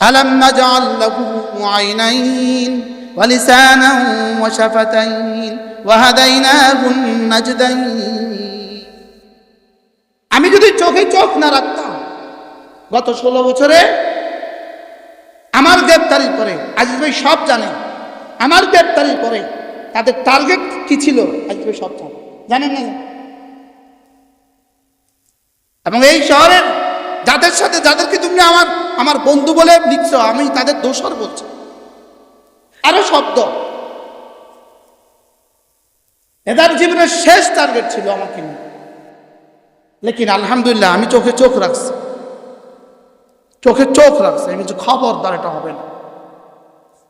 ألم نجعل له عينين ولسانا وشفتين وهديناه النجدين আমি যদি চোখে চোখ না রাখতাম গত ষোলো বছরে আমার গ্রেপ্তারির পরে আজিজ ভাই সব জানে আমার গ্রেপ্তারির পরে তাদের টার্গেট কি ছিল আজিজ ভাই সব জানে জানেন না এবং এই শহরের যাদের সাথে, যাদেরকে তুমি আমার আমার বন্ধু বলে লিখছ আমি তাদের দোষর বলছি। আরও শব্দ। এদের জীবনের শেষ টার্গেট ছিল আমাকে নিয়ে। লেকিন আলহামদুলিল্লাহ, আমি চোখে চোখ রাখছি। চোখে চোখ রাখছি, আমি খবরদার এটা হবে না।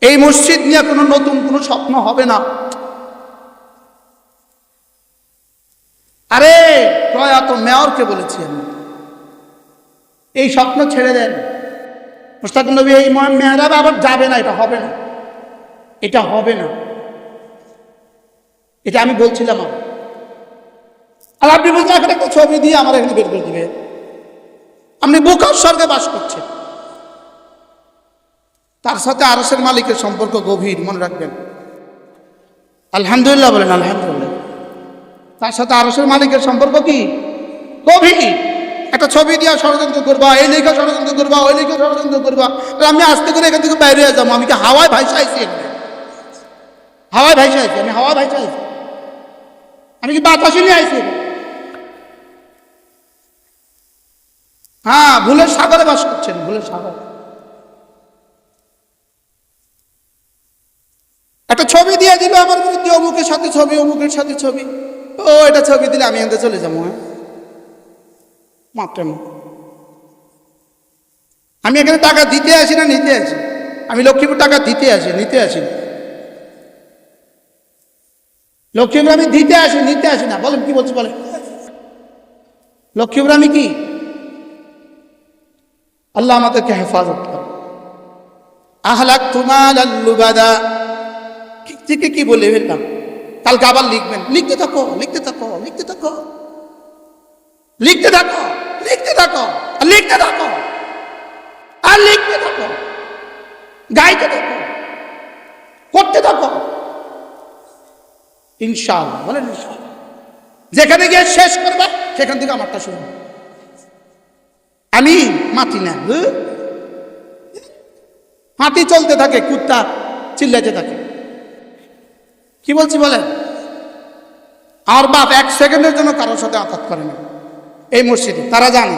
এই মসজিদ নিয়ে কোনো নতুন কোনো স্বপ্ন হবে না। আরে, প্রয়াত মেয়রকে বলেছি আমি। এই স্বপ্ন ছেড়ে দেন। মুস্তাক নবী, এই মেয়েরা আবার যাবে না, এটা হবে না। এটা হবে না। এটা আমি বলছিলাম আর আপনি বলছেন এখন একটা ছবি দিয়ে আমার এখানে বের করে দিবে। আপনি বোকার স্বর্গে বাস করছেন। তার সাথে আরসের মালিকের সম্পর্ক গভীর, মনে রাখবেন। আলহামদুলিল্লাহ বলেন, আলহামদুলিল্লাহ। তার সাথে আরসের মালিকের সম্পর্ক কি? গভীর। একটা ছবি দিয়া ষড়যন্ত্র করবা, এই লেখা ষড়যন্ত্র করবা, ওই লেখা ষড়যন্ত্র করবা। আর আমি আস্তে করে এখান থেকে বাইরে যাব। আমি কি হাওয়ায় ভাইসা আইছি? হাওয়ায় ভাইসা আইছি আমি হাওয়ায় ভাইসা আইছি আমি কি বাতাসে নিয়ে আইছি? হ্যাঁ ভুলের সাগরে বাস করছেন, ভুলের সাগর। একটা ছবি দিয়ে দিল আমার বিরুদ্ধে অমুকের সাথে ছবি, অমুকের সাথে ছবি। ও, এটা ছবি দিলে আমি থেকে চলে যাব হ্যাঁ? মাত্র আমি এখানে টাকা দিতে আসি না, নিতে আসি। আমি লক্ষ্মীপুর টাকা দিতে আসি, নিতে আসি। লক্ষ্মীপুর আমি দিতে আসি, নিতে আসি না। বলেন কি বলছি, বলেন। লক্ষ্মীপুর আমি কি? আল্লাহ আমাদেরকে হেফাজত করে আহলাক তুমাল আল্লুবাদা থেকে কি বলে ফেললাম? কালকে আবার লিখবেন। লিখতে থাকো লিখতে থাকো লিখতে থাকো। লিখতে থাকো। লিখতে থাকো লিখতে থাকো, আর লিখতে থাকো, গাইতে থাকো, করতে থাকো। ইনশাআল্লাহ, বলেন ইনশাআল্লাহ। যেখানে গিয়ে শেষ করবে, সেখান থেকে আমারটা শুরু। আমি মাটি না? হাতি চলতে থাকে, কুত্তা চিল্লাইতে থাকে। কি বলছি বলেন? আর বাপ এক সেকেন্ডের জন্য কারোর সাথে আঘাত করে না। এই মসজিদে, তারা জানে।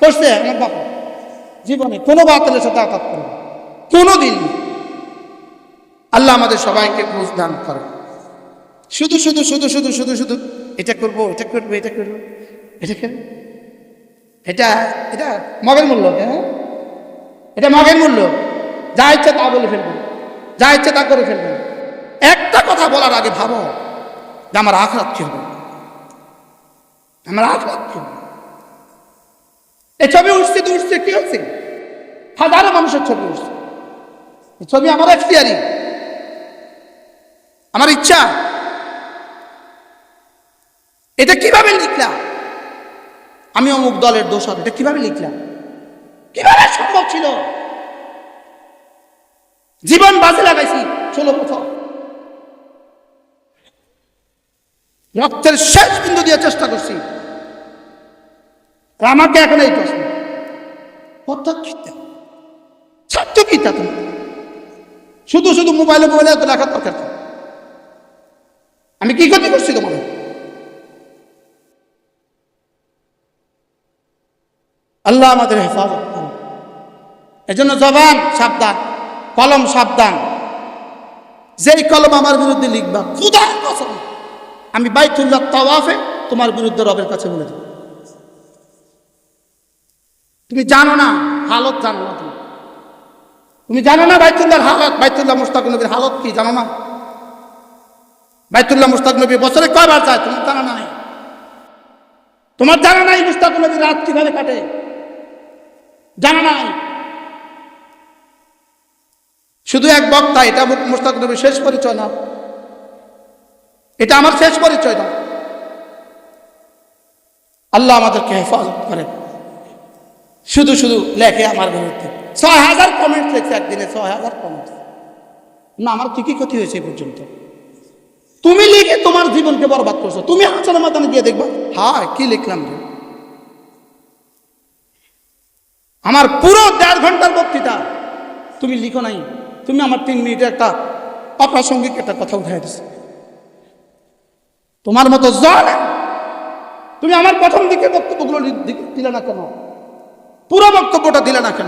করছে আমার বাবা। জীবনে কোনো বাতিলের সাথে আঘাত করে কোনো দিন আল্লাহ আমাদের সবাইকে বুঝ দান করে শুধু শুধু শুধু শুধু শুধু শুধু এটা করব এটা করব এটা করব এটা করব। এটা এটা মগের মূল্য হ্যাঁ? এটা মগের মূল্য। যা ইচ্ছে তা বলে ফেলবেন যা ইচ্ছে তা করে ফেলবেন একটা কথা বলার আগে ভাবো যে আমার আখরাত খেলবে আমার খেলবে এই ছবি উঠছে, তো উঠছে, কি হচ্ছে? হাজারো মানুষের ছবি উঠছে। এই ছবি আমার এখতিয়ারি। আমার ইচ্ছা। এটা কীভাবে লিখলাম? আমি অমুক দলের দোষর এটা কীভাবে লিখলাম? কীভাবে সম্ভব ছিল? জীবন বাজে লাগাইছি ষোলো বছর। রক্তের শেষ বিন্দু দিয়ে চেষ্টা করছি। আমাকে এখন এই প্রশ্ন। কত খিতা সত্য কিতা তুমি? শুধু শুধু মোবাইলে মোবাইলে এত লেখার দরকার আমি কি ক্ষতি করছি তোমার আল্লাহ আমাদের হেফাজত করুন। এজন্য জবান সাবধান, কলম সাবধান। যেই কলম আমার বিরুদ্ধে লিখবা, খুদার কসম। আমি বাইতুল্লাহ তাওয়াফে তোমার বিরুদ্ধে রবের কাছে বলে দেব। তুমি জানো না হালত জানো না তুমি। তুমি জানো না বাইতুল্লাহর হালত? বাইতুল্লাহ মুস্তাক নবীর হালত কি? জানো না। বাইতুল্লাহ মুস্তাক নবী বছরে কয়বার যায়? তোমার জানা না তোমার জানা নাই মুস্তাক নবীর রাত কীভাবে কাটে? জানা নাই। শুধু এক বক্তা, এটা মুস্তাক নবীর শেষ পরিচয় না। এটা আমার শেষ পরিচয় না। আল্লাহ আমাদেরকে হেফাজত করেন। শুধু শুধু লেখে আমার বিরুদ্ধে ছয় হাজার কমেন্ট লিখছে একদিনে, ছয় হাজার কমেন্ট না, আমার কি কি ক্ষতি হয়েছে এই পর্যন্ত? তুমি লিখে তোমার জীবনকে বরবাদ করছ। তুমি হাসানের মাথানে গিয়ে দেখবা, হায়, কি লিখলাম আমার পুরো দেড় ঘণ্টার বক্তৃতা তুমি লিখো নাই। তুমি আমার তিন মিনিটের একটা অপ্রাসঙ্গিক একটা কথা উঠাই দিছো। তোমার মতো জল তুমি আমার প্রথম দিকে বক্তব্যগুলো দিলে না কেন? পুরো বক্তব্যটা দিলে না কেন?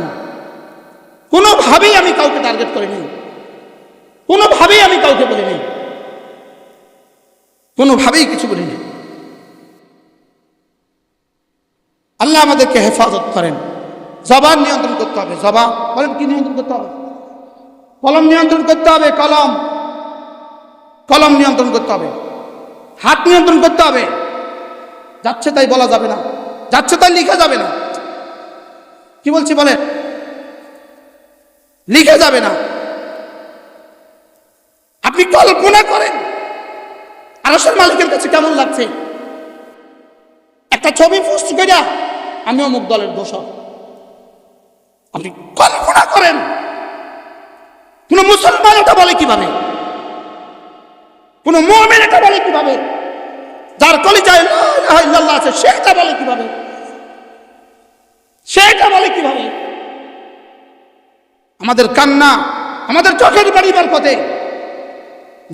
কোনোভাবেই আমি কাউকে টার্গেট করিনি। কোনোভাবেই আমি কাউকে বলিনি। কোনোভাবেই কিছু বলিনি। আল্লাহ আমাদেরকে হেফাজত করেন। জবান নিয়ন্ত্রণ করতে হবে। জবান, বলেন কি নিয়ন্ত্রণ করতে হবে? কলম নিয়ন্ত্রণ করতে হবে, কলম। কলম নিয়ন্ত্রণ করতে হবে। হাত নিয়ন্ত্রণ করতে হবে। যাচ্ছে তাই বলা যাবে না। যাচ্ছে তাই লিখা যাবে না। কি বলছি বলে? লিখে যাবে না। আপনি কল্পনা করেন আরসের মালিকের কাছে কেমন লাগছে? একটা ছবি পোস্ট করিয়া আমি অমুক দলের দোষক আপনি কল্পনা করেন, কোন মুসলমান এটা বলে কীভাবে? কোন মোহামেন এটা বলে কীভাবে? যার কলিজায় আছে সেটা বলে কীভাবে? সেটা বলে কীভাবে? আমাদের কান্না, আমাদের চোখের বাড়িবার পথে।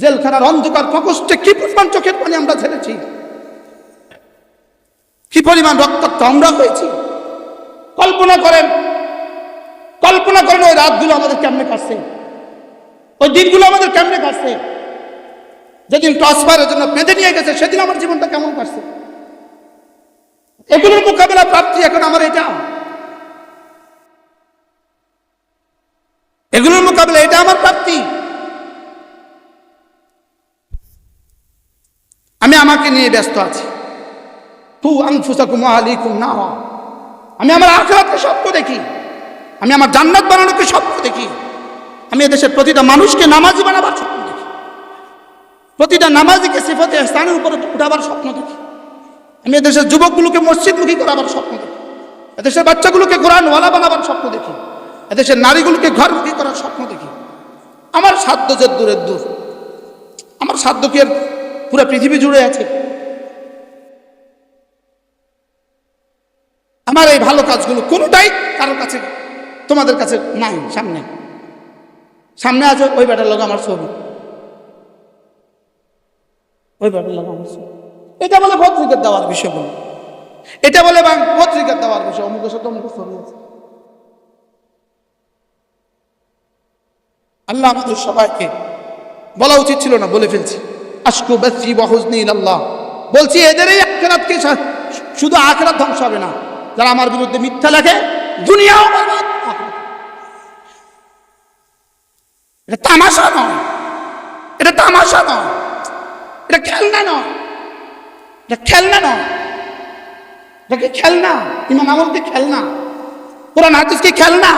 জেলখানার অন্ধকার প্রকোষ্ঠে কি পরিমাণ চোখের পানি আমরা ছেড়েছি কি পরিমাণ রক্তাক্ত আমরা হয়েছি? কল্পনা করেন কল্পনা করেন ওই রাতগুলো আমাদের কেমনে কাটছে? ওই দিনগুলো আমাদের কেমনে কাটছে? যেদিন টস টসফায়ারের জন্য বেঁধে নিয়ে গেছে, সেদিন আমার জীবনটা কেমন কাটছে? এগুলোর মোকাবেলা প্রাপ্তি এখন আমার এটা এগুলোর মোকাবেলা, এটা আমার প্রাপ্তি। আমি আমাকে নিয়ে ব্যস্ত আছি। তু না আমি আমার আখরাতকে স্বপ্ন দেখি। আমি আমার জান্নাত বানানোকে স্বপ্ন দেখি। আমি এদেশের প্রতিটা মানুষকে নামাজি বানাবার স্বপ্ন দেখি। প্রতিটা নামাজিকে সিফতে স্থানের উপরে উঠাবার স্বপ্ন দেখি। আমি এদেশের যুবকগুলোকে মসজিদমুখী করাবার স্বপ্ন দেখি। এদেশের বাচ্চাগুলোকে কোরআনওয়ালা বানাবার স্বপ্ন দেখি। এদেশের নারীগুলোকে ঘরমুখী করার স্বপ্ন দেখি। আমার সাধ্য যে দূরের দূর। আমার সাধ্য কি আর পুরো পৃথিবী জুড়ে আছে? আমার এই ভালো কাজগুলো কোনোটাই কারোর কাছে, তোমাদের কাছে নাই, সামনে। সামনে আছে, ওই ব্যাটার লোক আমার ছবি। ওই ব্যাটার লোক আমার ছবি। এটা বলে পত্রিকার দেওয়ার বিষয় বলে। এটা বলে পত্রিকার দেওয়ার বিষয়, অমুকের সাথে অমুকের ছবি আছে। আল্লাহ আমাদের সবাইকে বলা উচিত ছিল না, বলে ফেলছি। আশকু বাসি বহজনি আল্লাহ বলছি এদেরই আখেরাতকে শুধু আখেরাত ধ্বংস হবে না, যারা আমার বিরুদ্ধে মিথ্যা লেখে, দুনিয়াও। এটা তামাশা নয়। এটা তামাশা নয়। এটা খেলনা নয়। এটা খেলনা নয়। এটাকে খেলনা ইমান আমল কি খেলনা। কোরআন হাদিস কি খেলনা।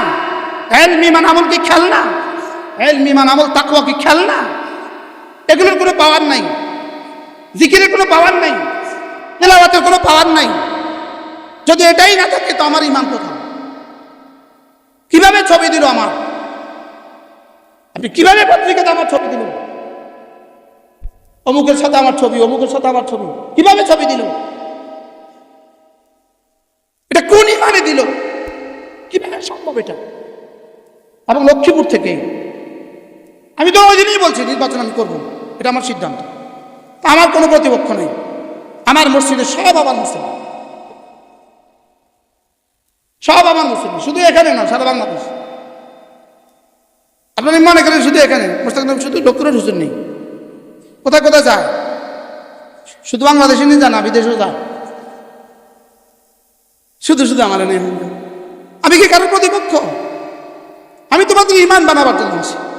এলম ইমান আমল কি খেলনা। এলম ইমান আমল, তাকওয়া কি? খেলনা এগুলোর কোনো পাওয়ার নাই। জিকিরের কোনো পাওয়ার নাই। তেলাওয়াতের কোনো পাওয়ার নাই। যদি এটাই না থাকে, তো আমার ইমান কোথাও কীভাবে ছবি দিল আমার? আপনি কীভাবে পত্রিকাতে আমার ছবি দিল অমুকের সাথে আমার ছবি, অমুকের সাথে আমার ছবি। কীভাবে ছবি দিল? এটা কোন ইমানে দিল? কীভাবে সম্ভব এটা? এবং লক্ষ্মীপুর থেকে আমি তো ওই দিনই বলছি, নির্বাচন আমি করব। এটা আমার সিদ্ধান্ত। আমার কোনো প্রতিপক্ষ নেই। আমার মসজিদে সব আমার মুসলিম। সব আমার মুসলিম। শুধু এখানে না, সারা বাংলাদেশ। আপনারা মনে করেন শুধু এখানে? মোস্তাক শুধু ডক্টরের হুজুর নেই। কোথায় কোথায় যায়? শুধু বাংলাদেশে নিয়ে যান, বিদেশেও যায়। শুধু শুধু আমার নেই। আমি কি কারোর প্রতিপক্ষ? আমি তোমাদের ইমান বানাবার জন্য আছি।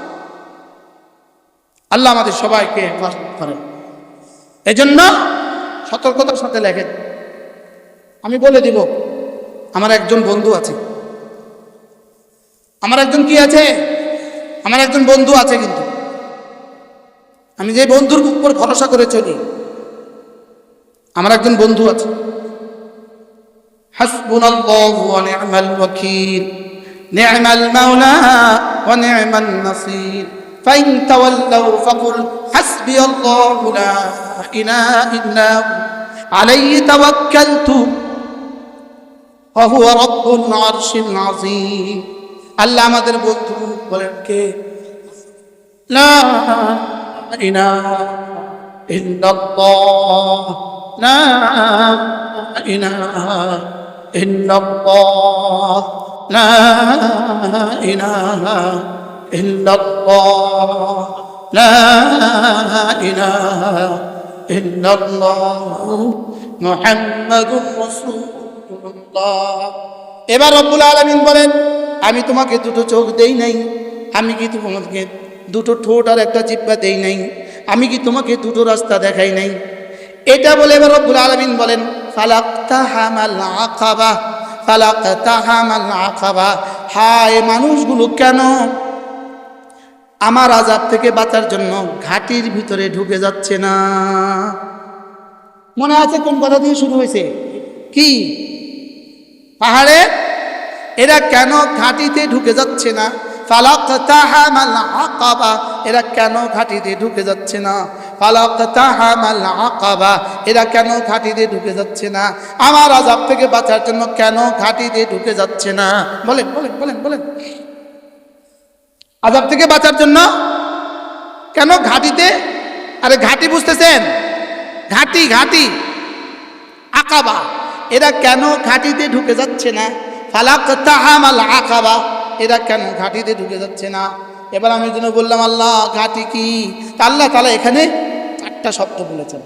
আল্লাহ আমাদের সবাইকে ফাঁস করেন এই জন্য সতর্কতার সাথে লেখেন আমি বলে দিব, আমার একজন বন্ধু আছে। আমার একজন কি আছে? আমার একজন বন্ধু আছে কিন্তু। আমি যে বন্ধুর উপর ভরসা করে চলি, আমার একজন বন্ধু আছে। হাসবুনাল্লাহু ওয়া মাওলা ওয়া নি'মান নাসির। فإن تولوا فقل حسبي الله لا إله إلا هو عليه توكلت وهو رب العرش العظيم আল্লাহ আমাদের বন্ধু বলেন কে লা ইলাহা ইল্লাল্লাহ লা ইলাহা ইল্লাল্লাহ লা ইলাহা ইল্লাল্লাহ লা ইলাহা ইল্লাল্লাহ মুহাম্মাদুর রাসূলুল্লাহ এবার রব্বুল আলামিন বলেন, আমি তোমাকে দুটো চোখ দেই নাই, আমি কি তোমাকে দুটো ঠোঁট আর একটা জিব্বা দেই নাই, আমি কি তোমাকে দুটো রাস্তা দেখাই নাই? এটা বলে এবার রব্বুল আলামিন বলেন ফালাক্তাহামাল আকাবা ফালাক্তাহামাল আকাবা। হায় মানুষগুলো কেন আমার আজাব থেকে বাঁচার জন্য ঘাটির ভিতরে ঢুকে যাচ্ছে না। মনে আছে কোন কথা দিয়ে শুরু হয়েছে? কি? পাহাড়ে? এরা কেন ঘাটিতে ঢুকে যাচ্ছে না? এরা কেন ঘাটিতে ঢুকে যাচ্ছে না? এরা কেন ঘাটিতে ঢুকে যাচ্ছে না? আমার আজাব থেকে বাঁচার জন্য কেন ঘাটিতে ঢুকে যাচ্ছে না? বলেন বলেন বলেন বলেন। আজাব থেকে বাঁচার জন্য? কেন ঘাটিতে? আরে ঘাটি বুঝতেছেন? ঘাটি ঘাটি। আকাবা। এরা কেন ঘাটিতে ঢুকে যাচ্ছে না? ফালাক তাহামাল আকাবা। এরা কেন ঘাটিতে ঢুকে যাচ্ছে না? এবার আমি যেন বললাম, আল্লাহ, ঘাটি কি? আল্লাহ তালা এখানে চারটা শব্দ বলেছেন।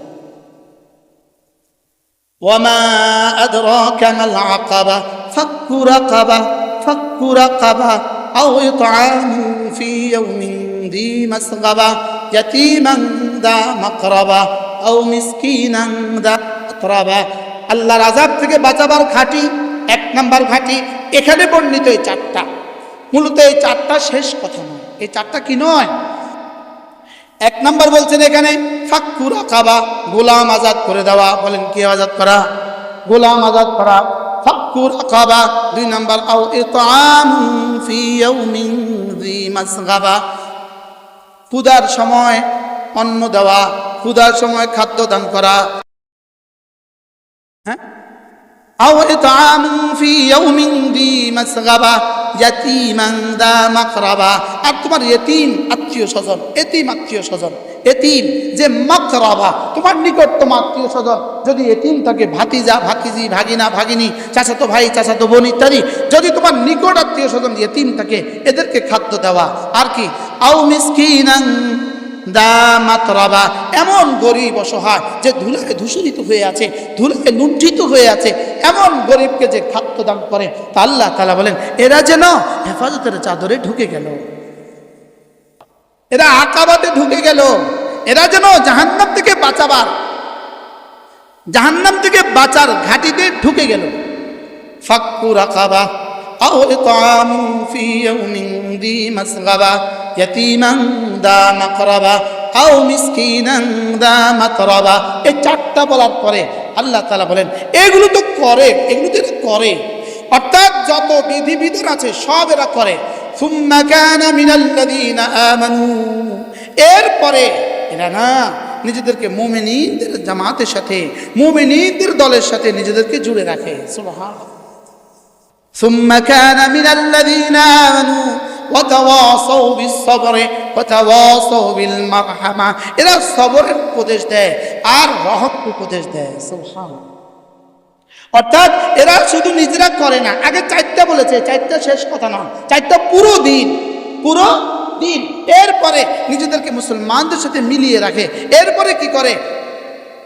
ওয়ামা আদরাকা মাল আকাবা ফাক্কু রাকাবা ফাক্কু রাকাবা আও ইতআমু ফি ইয়াউমিন ذي مسغبة يتيما ذا مقربة أو مسكينا ذا متربة আল্লাহর আজাব থেকে বাঁচাবার ঘাটি এক নাম্বার ঘাটি এখানে বর্ণিত এই চারটা মূলত এই চারটা শেষ কথা নয় এই চারটা কি নয় এক নাম্বার বলছেন এখানে ফাক্কুর আকাবা গোলাম আজাদ করে দেওয়া বলেন কি আজাদ করা গোলাম আজাদ করা ফাক্কুর দুই নাম্বার, আও ইতআম ফি ইয়াউমিন যি মাসগাবা। ক্ষুধার সময় অন্ন দেওয়া, ক্ষুধার সময় খাদ্য দান করা। হ্যাঁ? أو إطعام في يوم ذي مسغبة يتيما ذا مقربة আর তোমার এতিম আত্মীয় স্বজন এতিম আত্মীয় স্বজন এতিম যে মাকরাবা তোমার নিকটতম আত্মীয় স্বজন যদি এতিম থাকে ভাতিজা ভাতিজি ভাগিনা ভাগিনী চাচাতো ভাই চাচাতো বোন ইত্যাদি যদি তোমার নিকট আত্মীয় স্বজন এতিম থাকে এদেরকে খাদ্য দেওয়া আর কি আও মিসকিনাং দামাতরাবা, এমন গরিব অসহায় যে ধুলায় ধূসরিত হয়ে আছে ধুলায় লুণ্ঠিত হয়ে আছে, এমন গরিবকে যে খাদ্য দান করে। তা আল্লাহ তালা বলেন, এরা যেন হেফাজতের চাদরে ঢুকে গেল। এরা আকাবাতে ঢুকে গেল। এরা যেন জাহান্নাম থেকে বাঁচাবার, জাহান্নাম থেকে বাঁচার ঘাটিতে ঢুকে গেল। ফাক্কুর আকাবা أو إطعام في يوم ذي مسغبة يتيما ذا مقربة أو مسكينا ذا متربة এই চারটা বলার পরে আল্লাহ তালা বলেন এগুলো তো করে এগুলো তো এরা করে অর্থাৎ যত বিধিবিধান আছে সব এরা করে ثم كان من الذين آمنوا এরপরে এরা না নিজেদেরকে মোমেনীদের জামাতের সাথে মোমেনীদের দলের সাথে নিজেদেরকে জুড়ে রাখে সুবহানাল্লাহ ثم كان من الذين آمنوا وتواصوا بالصبر وتواصوا بالمرحمة এরা সবরের উপদেশ দেয় আর রহম উপদেশ দেয় সুবহানাল্লাহ অর্থাৎ এরা শুধু নিজেরা করে না আগে চারটা বলেছে চারটা শেষ কথা না চারটা পুরো দিন পুরো দিন এরপরে নিজেদেরকে মুসলমানদের সাথে মিলিয়ে রাখে এরপরে কি করে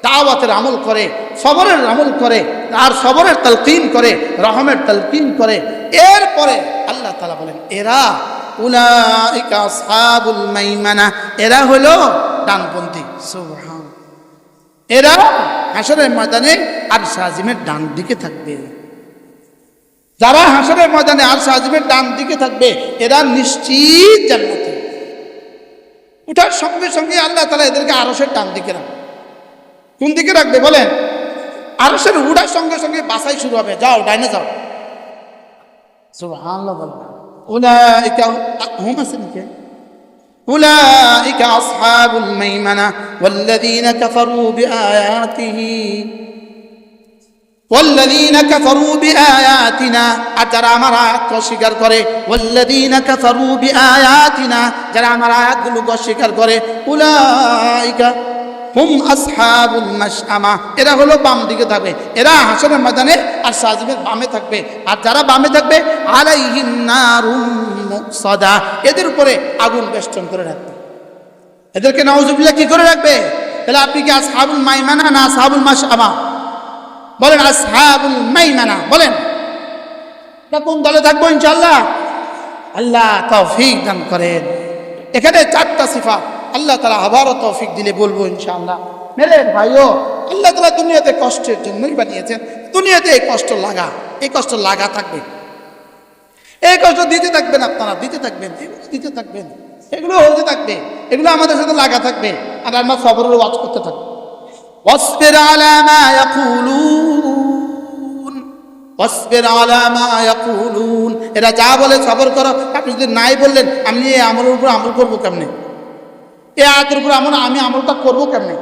দাওয়াতের আমল করে সবরের আমল করে আর সবরের তালকিন করে, রহমের তালকিন করে। এরপরে আল্লাহ তালা বলেন, এরা উলাইকা আসহাবুল মাইমানা, এরা হলো ডানপন্থী। সুবহান। এরা হাসরের ময়দানে আর সাজিমের ডান দিকে থাকবে। যারা হাসরের ময়দানে আর সাজিমের ডান দিকে থাকবে, এরা নিশ্চিত জান্নাতে। উঠার সঙ্গে সঙ্গে আল্লাহ তালা এদেরকে আরসের ডান দিকে রাখবে। কোন দিকে রাখবে বলেন? আরসের উড়ার সঙ্গে সঙ্গে বাসাই শুরু হবে যাও ডাইনে যাও সুবহানাল্লাহ বলেন উলাইকা হুম আছে নাকি أولئك أصحاب الميمنة والذين كفروا بآياته والذين كفروا بآياتنا أترى আমার আয়াত অস্বীকার করে والذين كفروا بآياتنا যারা আমার আয়াতগুলো অস্বীকার করে أولئك হুম আসহাবুল মাশআমা। এরা হলো বাম দিকে থাকবে। এরা হাসনের ময়দানে আর সাজিমের বামে থাকবে। আর যারা বামে থাকবে, আলাইহিন নারুম মুকসাদা। এদের উপরে আগুন বেষ্টন করে রাখবে। এদেরকে নওয়াজুবিল্লাহ কি করে রাখবে? তাহলে আপনি কি আসহাবুল মাইমানা না আসহাবুল মাশআমা? বলেন আসহাবুল মাইমানা। বলেন। কোন দলে থাকব ইনশাআল্লাহ? আল্লাহ তৌফিক দান করেন। এখানে চারটা সিফা আল্লাহ তারা আবারও তৌফিক দিলে বলবো ইনশাআল্লাহ মেরে ভাইও আল্লাহ তালা দুনিয়াতে কষ্টের জন্যই বানিয়েছেন দুনিয়াতে এই কষ্ট লাগা এই কষ্ট লাগা থাকবে এই কষ্ট দিতে থাকবেন আপনারা দিতে থাকবেন এগুলো দিতে থাকবেন এগুলো হতে থাকবে এগুলো আমাদের সাথে লাগা থাকবে আর আমরা খবরের ওয়াজ করতে থাকবো واصبر على ما يقولون واصبر على ما يقولون এরা যা বলে সবর করো আপনি যদি নাই বললেন আমি এই আমলের উপর আমল করবো কেমনে এই আয়াতের উপর আমল আমি আমলটা করব কেমনে?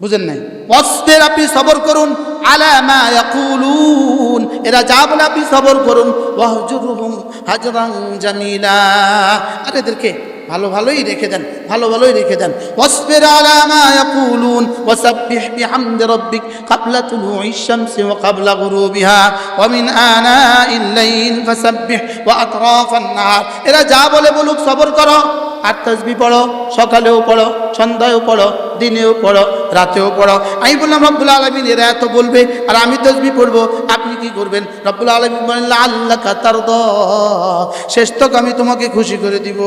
বুঝেন নাই? অস্তের আপনি সবর করুন আলামা ইয়াকুলুন। এরা যা বলে আপনি সবর করুন, ওয়াহজুরুহুম হাজরান জামিলা। আর এদেরকে ভালো ভালোই রেখে দেন, ভালো ভালোই রেখে দেন। ওয়াসবির আলা মা ওয়াসাব্বিহ বিহামদি রাব্বিক ক্বাবলা তুলুইশ শামসি ওয়া ক্বাবলা গুরুবিহা। ওয়া মিন আনাইল লাইল ফাসাব্বিহ ওয়া আতরাফান নাহার। এরা যা বলে বলুক সবর করো। আর তসবি পড়ো, সকালেও পড়ো, সন্ধ্যায়ও পড়ো, দিনেও পড়ো, রাতেও পড়ো। আমি বললাম, রব্বুল আলমিন এরা এত বলবে, আর আমি তসবি পড়ব, আপনি কি করবেন? রব্বুল আলমিন বলেন আল্লাহ কাতার শেষ তো আমি তোমাকে খুশি করে দিব।